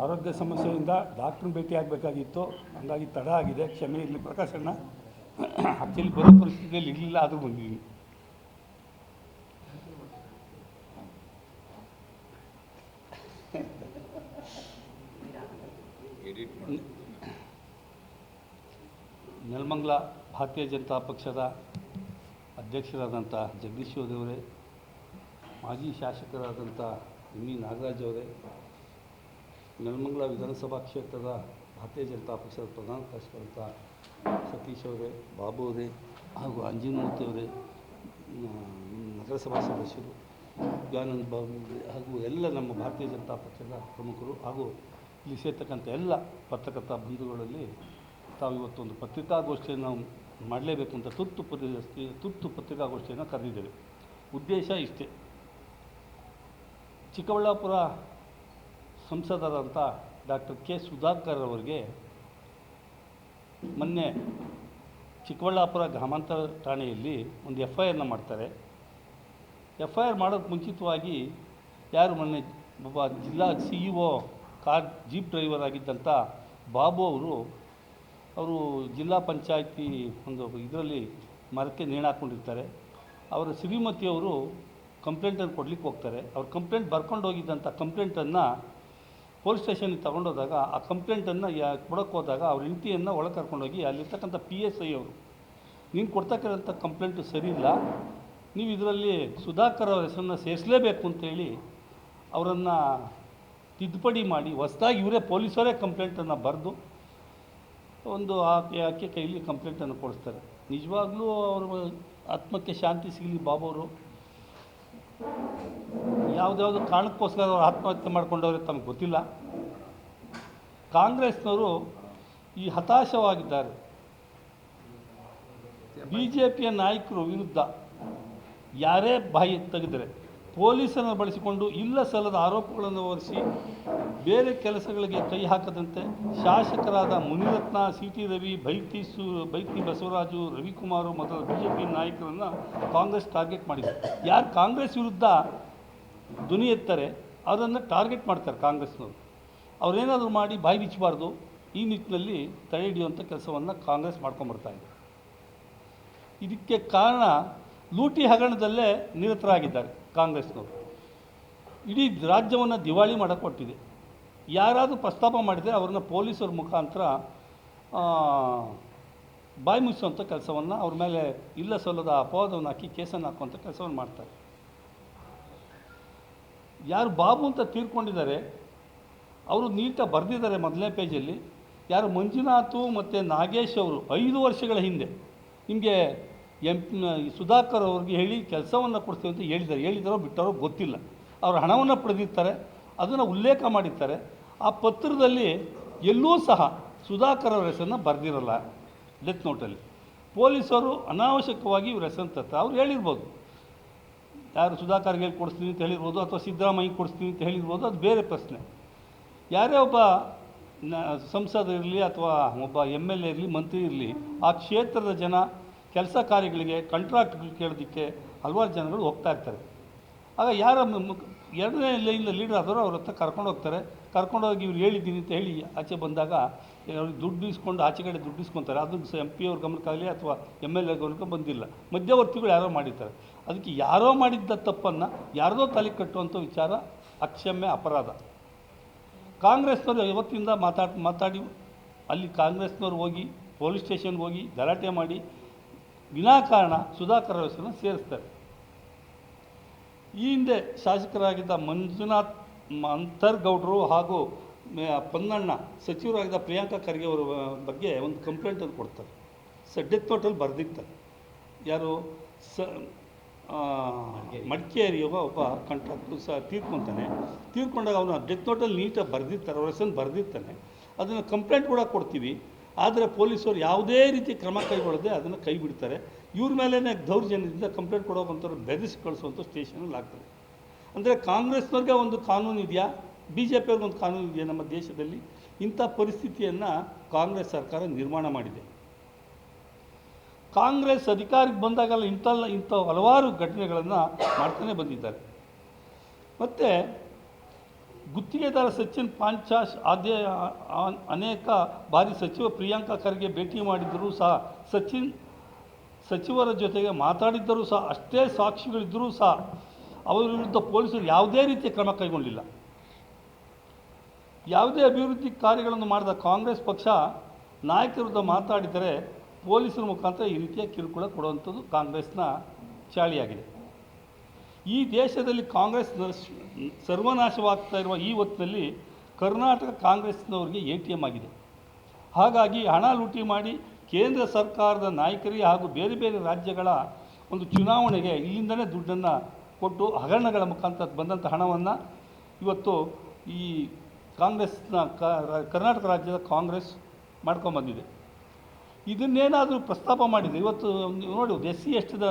ಆರೋಗ್ಯ ಸಮಸ್ಯೆಯಿಂದ ಡಾಕ್ಟ್ರನ್ನ ಭೇಟಿ ಆಗಬೇಕಾಗಿತ್ತು. ಹಂಗಾಗಿ ತಡ ಆಗಿದೆ. ಕ್ಷಮೆ ಇರಲಿ ಪ್ರಕಾಶಣ್ಣ. ಆ್ಯಕ್ಚುಲಿ ಬರೋ ಪರಿಸ್ಥಿತಿಯಲ್ಲಿ ಇರಲಿಲ್ಲ, ಆದರೂ ಬಂದಿದ್ದೀನಿ. ನೆಲಮಂಗ್ಲ ಭಾರತೀಯ ಜನತಾ ಪಕ್ಷದ ಅಧ್ಯಕ್ಷರಾದಂಥ ಜಗದೀಶ್ ದೇವರೇ ಮಾಜಿ ಶಾಸಕರಾದಂಥ ಎಂ ಇ ನಾಗರಾಜ್ ಅವರೇ, ನೆಲಮಂಗಲ ವಿಧಾನಸಭಾ ಕ್ಷೇತ್ರದ ಭಾರತೀಯ ಜನತಾ ಪಕ್ಷದ ಪ್ರಧಾನ ಕಾರ್ಯಕರ್ತ ಸತೀಶ್ ಅವರೇ, ಬಾಬು ಅವರೇ ಹಾಗೂ ಅಂಜನಮೂರ್ತಿ ಅವರೇ ನಗರಸಭಾ ಸದಸ್ಯರು ಜ್ಞಾನಂದ ಬಾಬು ಹಾಗೂ ಎಲ್ಲ ನಮ್ಮ ಭಾರತೀಯ ಜನತಾ ಪಕ್ಷದ ಪ್ರಮುಖರು ಹಾಗೂ ಇಲ್ಲಿ ಸೇರ್ತಕ್ಕಂಥ ಎಲ್ಲ ಪತ್ರಕರ್ತ ಬಂಧುಗಳಲ್ಲಿ ತಾವು ಇವತ್ತೊಂದು ಪತ್ರಿಕಾಗೋಷ್ಠಿಯನ್ನು ನಾವು ಮಾಡಲೇಬೇಕು ಅಂತ ತುರ್ತು ಪತ್ರಿಕೆ, ತುರ್ತು ಪತ್ರಿಕಾಗೋಷ್ಠಿಯನ್ನು ಕರೆದಿದ್ದೇವೆ. ಉದ್ದೇಶ ಇಷ್ಟೇ. ಚಿಕ್ಕಬಳ್ಳಾಪುರ ಸಂಸದರಾದಂಥ ಡಾಕ್ಟರ್ ಕೆ ಸುಧಾಕರ್ ಅವರಿಗೆ ಮೊನ್ನೆ ಚಿಕ್ಕಬಳ್ಳಾಪುರ ಗ್ರಾಮಾಂತರ ಠಾಣೆಯಲ್ಲಿ ಒಂದು ಎಫ್ ಐ ಆರ್ನ ಮಾಡ್ತಾರೆ. ಎಫ್ ಐ ಆರ್ ಮಾಡೋಕ್ಕೆ ಮುಂಚಿತವಾಗಿ ಯಾರು ಮೊನ್ನೆ ಒಬ್ಬ ಜಿಲ್ಲಾ C E O car jeep driver ಆಗಿದ್ದಂಥ Babu ಅವರು ಅವರು ಜಿಲ್ಲಾ ಪಂಚಾಯತಿ ಒಂದು ಇದರಲ್ಲಿ ಮರಕ್ಕೆ ನೇಣು ಹಾಕ್ಕೊಂಡಿರ್ತಾರೆ ಅವರ ಶ್ರೀಮತಿಯವರು ಕಂಪ್ಲೇಂಟನ್ನು ಕೊಡ್ಲಿಕ್ಕೆ ಹೋಗ್ತಾರೆ. ಅವ್ರ ಕಂಪ್ಲೇಂಟ್ ಬರ್ಕೊಂಡು ಹೋಗಿದ್ದಂಥ ಕಂಪ್ಲೇಂಟನ್ನು ಪೊಲೀಸ್ ಸ್ಟೇಷನ್ಗೆ ತಗೊಂಡೋದಾಗ ಆ ಕಂಪ್ಲೇಂಟನ್ನು ಯಾ ಕೊಡೋಕ್ಕೆ ಹೋದಾಗ ಅವ್ರ ಹೆಂಡತಿಯನ್ನು ಒಳಗೆ ಕರ್ಕೊಂಡೋಗಿ ಅಲ್ಲಿರ್ತಕ್ಕಂಥ ಪಿ ಎಸ್ ಐ ಅವರು, ನೀನು ಕೊಡ್ತಕ್ಕಂಥ ಕಂಪ್ಲೇಂಟು ಸರಿ ಇಲ್ಲ. ನೀವು ಇದರಲ್ಲಿ ಸುಧಾಕರ್ ಅವರ ಹೆಸರನ್ನು ಸೇರಿಸಲೇಬೇಕು ಅಂತೇಳಿ ಅವರನ್ನು ತಿದ್ದುಪಡಿ ಮಾಡಿ ಹೊಸದಾಗಿ ಇವರೇ ಪೊಲೀಸರೇ ಕಂಪ್ಲೇಂಟನ್ನು ಬರೆದು ಒಂದು ಆಕೆ ಆಕೆ ಕೈಲಿ ಕಂಪ್ಲೇಂಟನ್ನು ಕೊಡಿಸ್ತಾರೆ. ನಿಜವಾಗ್ಲೂ ಅವರು ಆತ್ಮಕ್ಕೆ ಶಾಂತಿ ಸಿಗಲಿ ಅವರು. ಯಾವುದ್ಯಾವುದು ಕಾರಣಕ್ಕೋಸ್ಕರ ಅವರು ಆತ್ಮಹತ್ಯೆ ಮಾಡಿಕೊಂಡವ್ರೆ ತಮಗೆ ಗೊತ್ತಿಲ್ಲ. ಕಾಂಗ್ರೆಸ್ನವರು ಈ ಹತಾಶವಾಗಿದ್ದಾರೆ. ಬಿ ಜೆ ಪಿಯ ನಾಯಕರು ವಿರುದ್ಧ ಯಾರೇ ಬಾಯಿ ತೆಗೆದರೆ ಪೊಲೀಸರನ್ನು ಬಳಸಿಕೊಂಡು ಇಲ್ಲ ಸಲ್ಲದ ಆರೋಪಗಳನ್ನು ಹೊರಿಸಿ ಬೇರೆ ಕೆಲಸಗಳಿಗೆ ಕೈ ಹಾಕದಂತೆ ಶಾಸಕರಾದ ಮುನಿರತ್ನ ಸಿ ಟಿ ರವಿ ಬೈತಿ ಸು ಬೈತಿ ಬಸವರಾಜು, ರವಿಕುಮಾರು ಮೊದಲ ಬಿ ಜೆ ಪಿ ನಾಯಕರನ್ನು ಕಾಂಗ್ರೆಸ್ ಟಾರ್ಗೆಟ್ ಮಾಡಿದೆ ಯಾರು ಕಾಂಗ್ರೆಸ್ ವಿರುದ್ಧ ಧ್ವನಿ ಎತ್ತಾರೆ, ಅದನ್ನು ಟಾರ್ಗೆಟ್ ಮಾಡ್ತಾರೆ ಕಾಂಗ್ರೆಸ್ನವರು. ಅವರೇನಾದರೂ ಮಾಡಿ ಬಾಯಿ ಬಿಚ್ಚಬಾರ್ದು, ಈ ನಿಟ್ಟಿನಲ್ಲಿ ತಡೆ ಹಿಡಿಯುವಂಥ ಕೆಲಸವನ್ನು ಕಾಂಗ್ರೆಸ್ ಮಾಡ್ಕೊಂಬರ್ತಾ ಇದೆ. ಇದಕ್ಕೆ ಕಾರಣ ಲೂಟಿ ಹಗರಣದಲ್ಲೇ ನಿರತರಾಗಿದ್ದಾರೆ. ಕಾಂಗ್ರೆಸ್ನವರು. ಇಡೀ ರಾಜ್ಯವನ್ನು ದಿವಾಳಿ ಮಾಡಿಕೊಟ್ಟಿದೆ. ಕೊಟ್ಟಿದೆ ಯಾರಾದರೂ ಪ್ರಸ್ತಾಪ ಮಾಡಿದರೆ ಅವ್ರನ್ನ ಪೊಲೀಸರ ಮುಖಾಂತರ ಬಾಯಿ ಮುಚ್ಚುವಂಥ ಕೆಲಸವನ್ನು ಅವ್ರ ಮೇಲೆ ಇಲ್ಲ ಸಲ್ಲದ ಅಪವಾದವನ್ನು ಹಾಕಿ ಕೇಸನ್ನು ಹಾಕುವಂಥ ಕೆಲಸವನ್ನು ಮಾಡ್ತಾರೆ. ಯಾರು ಬಾಬು ಅಂತ ತೀರ್ಕೊಂಡಿದ್ದಾರೆ, ಅವರು ನೀಟಾಗಿ ಬರೆದಿದ್ದಾರೆ ಮೊದಲನೇ ಪೇಜಲ್ಲಿ. ಯಾರು ಮಂಜುನಾಥು ಮತ್ತು ನಾಗೇಶ್ ಅವರು ಐದು ವರ್ಷಗಳ ಹಿಂದೆ ನಿಮಗೆ ಎಂ ಸುಧಾಕರ್ ಅವ್ರಿಗೆ ಹೇಳಿ ಕೆಲಸವನ್ನು ಕೊಡ್ತೀವಿ ಅಂತ ಹೇಳಿದ್ದಾರೆ. ಹೇಳಿದಾರೋ ಬಿಟ್ಟಾರೋ ಗೊತ್ತಿಲ್ಲ. ಅವರು ಹಣವನ್ನು ಪಡೆದಿರ್ತಾರೆ, ಅದನ್ನು ಉಲ್ಲೇಖ ಮಾಡಿರ್ತಾರೆ. ಆ ಪತ್ರದಲ್ಲಿ ಎಲ್ಲೂ ಸಹ ಸುಧಾಕರ್ ಅವರ ಹೆಸರನ್ನು ಬರೆದಿರಲ್ಲ ಡೆತ್ ನೋಟಲ್ಲಿ. ಪೊಲೀಸರು ಅನಾವಶ್ಯಕವಾಗಿ ಇವ್ರ ಹೆಸರನ್ನು ತರ್ತಾರೆ. ಅವ್ರು ಹೇಳಿರ್ಬೋದು. ಯಾರು ಸುಧಾಕರ್ಗೆ ಹೇಳಿ ಕೊಡಿಸ್ತೀನಿ ಅಂತ ಹೇಳಿರ್ಬೋದು ಅಥವಾ ಸಿದ್ದರಾಮಯ್ಯ ಕೊಡಿಸ್ತೀನಿ ಅಂತ ಹೇಳಿರ್ಬೋದು, ಅದು ಬೇರೆ ಪ್ರಶ್ನೆ. ಯಾರೇ ಒಬ್ಬ ಸಂಸದ ಇರಲಿ ಅಥವಾ ಒಬ್ಬ ಎಂ ಎಲ್ ಎ ಇರಲಿ, ಮಂತ್ರಿ ಇರಲಿ, ಆ ಕ್ಷೇತ್ರದ ಜನ ಕೆಲಸ ಕಾರ್ಯಗಳಿಗೆ ಕಾಂಟ್ರಾಕ್ಟ್ ಕೇಳೋದಕ್ಕೆ ಹಲವಾರು ಜನಗಳು ಹೋಗ್ತಾ ಇರ್ತಾರೆ. ಆಗ ಯಾರ ಎರಡನೇ ಲೈನ್ ಲೀಡರ್ ಆದರೂ ಅವ್ರ ಹತ್ರ ಕರ್ಕೊಂಡು ಹೋಗ್ತಾರೆ. ಕರ್ಕೊಂಡೋಗಿ ಇವ್ರು ಹೇಳಿದ್ದೀನಿ ಅಂತ ಹೇಳಿ ಆಚೆ ಬಂದಾಗ ಅವ್ರಿಗೆ ದುಡ್ಡು ಇಸ್ಕೊಂಡು ಆಚೆ ಕಡೆ ದುಡ್ಡು ಇಸ್ಕೊತಾರೆ. ಅದು ಎಂ ಪಿ ಅವ್ರ ಗಮನಕ್ಕಾಗಲಿ ಅಥವಾ ಎಂ ಎಲ್ ಎ ಗಮನಕ್ಕೆ ಬಂದಿಲ್ಲ. ಮಧ್ಯವರ್ತಿಗಳು ಯಾರೋ ಮಾಡಿರ್ತಾರೆ. ಅದಕ್ಕೆ ಯಾರೋ ಮಾಡಿದ್ದ ತಪ್ಪನ್ನು ಯಾರದೋ ತಲೆ ಕಟ್ಟುವಂಥ ವಿಚಾರ ಅಕ್ಷಮ್ಯ ಅಪರಾಧ. ಕಾಂಗ್ರೆಸ್ನವರು ಇವತ್ತಿಂದ ಮಾತಾಡಿ ಮಾತಾಡಿ, ಅಲ್ಲಿ ಕಾಂಗ್ರೆಸ್ನವ್ರು ಹೋಗಿ, ಪೊಲೀಸ್ ಸ್ಟೇಷನ್ಗೆ ಹೋಗಿ ಗಲಾಟೆ ಮಾಡಿ ವಿನಾಕಾರಣ ಸುಧಾಕರ್ ಹೆಸರನ್ನು ಸೇರಿಸ್ತಾರೆ. ಈ ಹಿಂದೆ ಶಾಸಕರಾಗಿದ್ದ ಮಂಜುನಾಥ್ ಅಂತರ್ಗೌಡರು ಹಾಗೂ ಪೊನ್ನಣ್ಣ ಸಚಿವರಾಗಿದ್ದ ಪ್ರಿಯಾಂಕಾ ಖರ್ಗೆ ಅವರ ಬಗ್ಗೆ ಒಂದು ಕಂಪ್ಲೇಂಟನ್ನು ಕೊಡ್ತಾರೆ. ಸ ಡೆತ್ ನೋಟಲ್ಲಿ ಬರೆದಿರ್ತಾರೆ. ಯಾರು? ಸ ಮಡಿಕೇರಿಯ ಮಡಿಕೇರಿ. ಒಬ್ಬ ಒಬ್ಬ ಕಾಂಟ್ರಾಕ್ಟು ಸಹ ತೀರ್ಕೊತಾನೆ. ತೀರ್ಕೊಂಡಾಗ ಅವನು ಡೆತ್ ನೋಟಲ್ಲಿ ನೀಟಾಗಿ ಬರೆದಿರ್ತಾರೆ ಅವ್ರ ಹೆಸರನ್ನು ಬರೆದಿರ್ತಾನೆ. ಅದನ್ನು ಕಂಪ್ಲೇಂಟ್ ಕೂಡ ಕೊಡ್ತೀವಿ. ಆದರೆ ಪೊಲೀಸರು ಯಾವುದೇ ರೀತಿ ಕ್ರಮ ಕೈಗೊಳ್ಳದೆ ಅದನ್ನು ಕೈ ಬಿಡ್ತಾರೆ. ಇವ್ರ ಮೇಲೇ ದೌರ್ಜನ್ಯದಿಂದ ಕಂಪ್ಲೇಂಟ್ ಕೊಡೋವಂಥವ್ರು ಬೆದರಿಸಿ ಕಳಿಸುವಂಥ ಸ್ಟೇಷನಲ್ಲಿ ಆಗ್ತದೆ. ಅಂದರೆ ಕಾಂಗ್ರೆಸ್ನವ್ರಿಗೆ ಒಂದು ಕಾನೂನು ಇದೆಯಾ? ಬಿ ಜೆ ಪಿಯವ್ರಿಗೆ ಒಂದು ಕಾನೂನು ಇದೆಯಾ ನಮ್ಮ ದೇಶದಲ್ಲಿ? ಇಂಥ ಪರಿಸ್ಥಿತಿಯನ್ನು ಕಾಂಗ್ರೆಸ್ ಸರ್ಕಾರ ನಿರ್ಮಾಣ ಮಾಡಿದೆ. ಕಾಂಗ್ರೆಸ್ ಅಧಿಕಾರಕ್ಕೆ ಬಂದಾಗಲ್ಲ ಇಂಥಲ್ಲ ಇಂಥ ಹಲವಾರು ಘಟನೆಗಳನ್ನು ಮಾಡ್ತಾನೆ ಬಂದಿದ್ದಾರೆ. ಮತ್ತು ಗುತ್ತಿಗೆದಾರ ಸಚಿನ್ ಪಾಂಚಾಶ್ ಆದ್ಯ ಅನೇಕ ಬಾರಿ ಸಚಿವ ಪ್ರಿಯಾಂಕಾ ಖರ್ಗೆ ಭೇಟಿ ಮಾಡಿದ್ದರೂ ಸಹ ಸಚಿನ್ ಸಚಿವರ ಜೊತೆಗೆ ಮಾತಾಡಿದ್ದರೂ ಸಹ ಅಷ್ಟೇ ಸಾಕ್ಷಿಗಳಿದ್ದರೂ ಸಹ ಅವರ ವಿರುದ್ಧ ಪೊಲೀಸರು ಯಾವುದೇ ರೀತಿಯ ಕ್ರಮ ಕೈಗೊಂಡಿಲ್ಲ. ಯಾವುದೇ ಅಭಿವೃದ್ಧಿ ಕಾರ್ಯಗಳನ್ನು ಮಾಡಿದ ಕಾಂಗ್ರೆಸ್ ಪಕ್ಷ ನಾಯಕರ ವಿರುದ್ಧ ಮಾತಾಡಿದರೆ ಪೊಲೀಸರ ಮುಖಾಂತರ ಈ ರೀತಿಯ ಕಿರುಕುಳ ಕೊಡುವಂಥದ್ದು ಕಾಂಗ್ರೆಸ್ನ ಚಾಳಿಯಾಗಿದೆ. ಈ ದೇಶದಲ್ಲಿ ಕಾಂಗ್ರೆಸ್ ಸರ್ವನಾಶವಾಗ್ತಾ ಇರುವ ಈ ಹೊತ್ತಿನಲ್ಲಿ ಕರ್ನಾಟಕ ಕಾಂಗ್ರೆಸ್ನವರಿಗೆ ಎ ಟಿ ಎಂ ಆಗಿದೆ. ಹಾಗಾಗಿ ಹಣ ಲೂಟಿ ಮಾಡಿ ಕೇಂದ್ರ ಸರ್ಕಾರದ ನಾಯಕರಿಗೆ ಹಾಗೂ ಬೇರೆ ಬೇರೆ ರಾಜ್ಯಗಳ ಒಂದು ಚುನಾವಣೆಗೆ ಇಲ್ಲಿಂದಲೇ ದುಡ್ಡನ್ನು ಕೊಟ್ಟು ಹಗರಣಗಳ ಮುಖಾಂತರ ಬಂದಂಥ ಹಣವನ್ನು ಇವತ್ತು ಈ ಕಾಂಗ್ರೆಸ್ನ ಕರ್ನಾಟಕ ರಾಜ್ಯದ ಕಾಂಗ್ರೆಸ್ ಮಾಡ್ಕೊಂಬಂದಿದೆ. ಇದನ್ನೇನಾದರೂ ಪ್ರಸ್ತಾಪ ಮಾಡಿದರೆ, ಇವತ್ತು ನೋಡಿ ಎಸ್ ಸಿ ಎಸ್ಟಿದ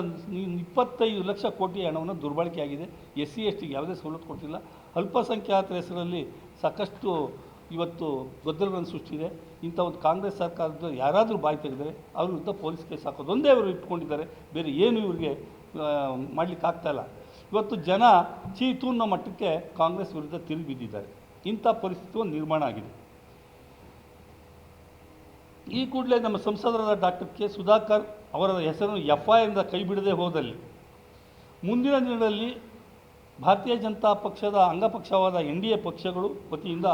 ಇಪ್ಪತ್ತೈದು ಲಕ್ಷ ಕೋಟಿ ಹಣವನ್ನು ದುರ್ಬಳಕೆಯಾಗಿದೆ ಎಸ್ ಸಿ ಎಸ್ ಟಿಗೆ ಯಾವುದೇ ಸವಲತ್ತು ಕೊಟ್ಟಿಲ್ಲ. ಅಲ್ಪಸಂಖ್ಯಾತರ ಹೆಸರಲ್ಲಿ ಸಾಕಷ್ಟು ಇವತ್ತು ಗದ್ದಲಗಳನ್ನು ಸೃಷ್ಟಿದೆ. ಇಂಥ ಒಂದು ಕಾಂಗ್ರೆಸ್ ಸರ್ಕಾರದ ಯಾರಾದರೂ ಬಾಯಿ ತೆಗೆದರೆ ಅವ್ರ ವಿರುದ್ಧ ಪೊಲೀಸ್ ಕೇಸ್ ಹಾಕೋದು. ಒಂದೇ ಅವರು ಇಟ್ಕೊಂಡಿದ್ದಾರೆ. ಬೇರೆ ಏನು ಇವರಿಗೆ ಮಾಡಲಿಕ್ಕಾಗ್ತಾಯಿಲ್ಲ ಇವತ್ತು ಜನ ಚೀತು ಅನ್ನೋ ಮಟ್ಟಕ್ಕೆ ಕಾಂಗ್ರೆಸ್ ವಿರುದ್ಧ ತಿರುಗಿ ಬಿದ್ದಿದ್ದಾರೆ. ಇಂಥ ಪರಿಸ್ಥಿತಿ ಒಂದು ನಿರ್ಮಾಣ ಆಗಿದೆ. ಈ ಕೂಡಲೇ ನಮ್ಮ ಸಂಸದರಾದ ಡಾಕ್ಟರ್ ಕೆ ಸುಧಾಕರ್ ಅವರ ಹೆಸರನ್ನು ಎಫ್ ಐ ಆರ್ನಿಂದ ಕೈ ಬಿಡದೆ ಹೋದಲ್ಲಿ ಮುಂದಿನ ದಿನಗಳಲ್ಲಿ ಭಾರತೀಯ ಜನತಾ ಪಕ್ಷದ ಅಂಗಪಕ್ಷವಾದ ಎನ್ ಡಿ ಎ ಪಕ್ಷಗಳು ವತಿಯಿಂದ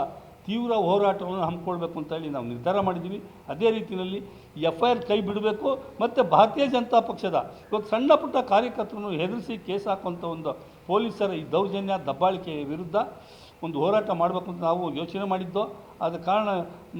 ತೀವ್ರ ಹೋರಾಟವನ್ನು ಹಮ್ಮಿಕೊಳ್ಬೇಕು ಅಂತ ಹೇಳಿ ನಾವು ನಿರ್ಧಾರ ಮಾಡಿದ್ದೀವಿ. ಅದೇ ರೀತಿಯಲ್ಲಿ ಎಫ್ ಐ ಆರ್ ಕೈ ಬಿಡಬೇಕು ಮತ್ತು ಭಾರತೀಯ ಜನತಾ ಪಕ್ಷದ ಇವತ್ತು ಸಣ್ಣ ಪುಟ್ಟ ಕಾರ್ಯಕರ್ತರನ್ನು ಹೆದರಿಸಿ ಕೇಸ್ ಹಾಕುವಂಥ ಒಂದು ಪೊಲೀಸರ ಈ ದೌರ್ಜನ್ಯ ದಬ್ಬಾಳಿಕೆ ವಿರುದ್ಧ ಒಂದು ಹೋರಾಟ ಮಾಡಬೇಕು ಅಂತ ನಾವು ಯೋಚನೆ ಮಾಡಿದ್ದೋ ಆದ ಕಾರಣ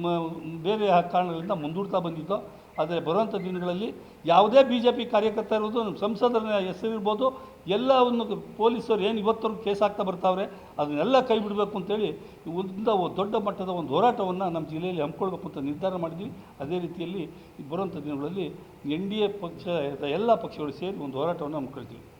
ಮ- ಬೇರೆ ಕಾರಣಗಳಿಂದ ಮುಂದೂಡ್ತಾ ಬಂದಿದ್ದೋ. ಆದರೆ ಬರುವಂಥ ದಿನಗಳಲ್ಲಿ ಯಾವುದೇ ಬಿ ಜೆ ಪಿ ಕಾರ್ಯಕರ್ತ ಇರ್ಬೋದು ನಮ್ಮ ಸಂಸದರ ಹೆಸರಿರ್ಬೋದು. ಎಲ್ಲವನ್ನು ಪೊಲೀಸರು ಏನು ಇವತ್ತರೂ ಕೇಸ್ ಆಗ್ತಾ ಬರ್ತಾವ್ರೆ, ಅದನ್ನೆಲ್ಲ ಕೈ ಬಿಡಬೇಕು ಅಂತೇಳಿ ಒಂದು ದೊಡ್ಡ ಮಟ್ಟದ ಒಂದು ಹೋರಾಟವನ್ನು ನಮ್ಮ ಜಿಲ್ಲೆಯಲ್ಲಿ ಹಮ್ಮಿಕೊಳ್ಬೇಕು ಅಂತ ನಿರ್ಧಾರ ಮಾಡಿದ್ವಿ. ಅದೇ ರೀತಿಯಲ್ಲಿ ಬರುವಂಥ ದಿನಗಳಲ್ಲಿ ಎನ್ ಡಿ ಎ ಪಕ್ಷದ ಎಲ್ಲ ಪಕ್ಷಗಳು ಸೇರಿ ಒಂದು ಹೋರಾಟವನ್ನು ಹಮ್ಮಿಕೊಳ್ತೀವಿ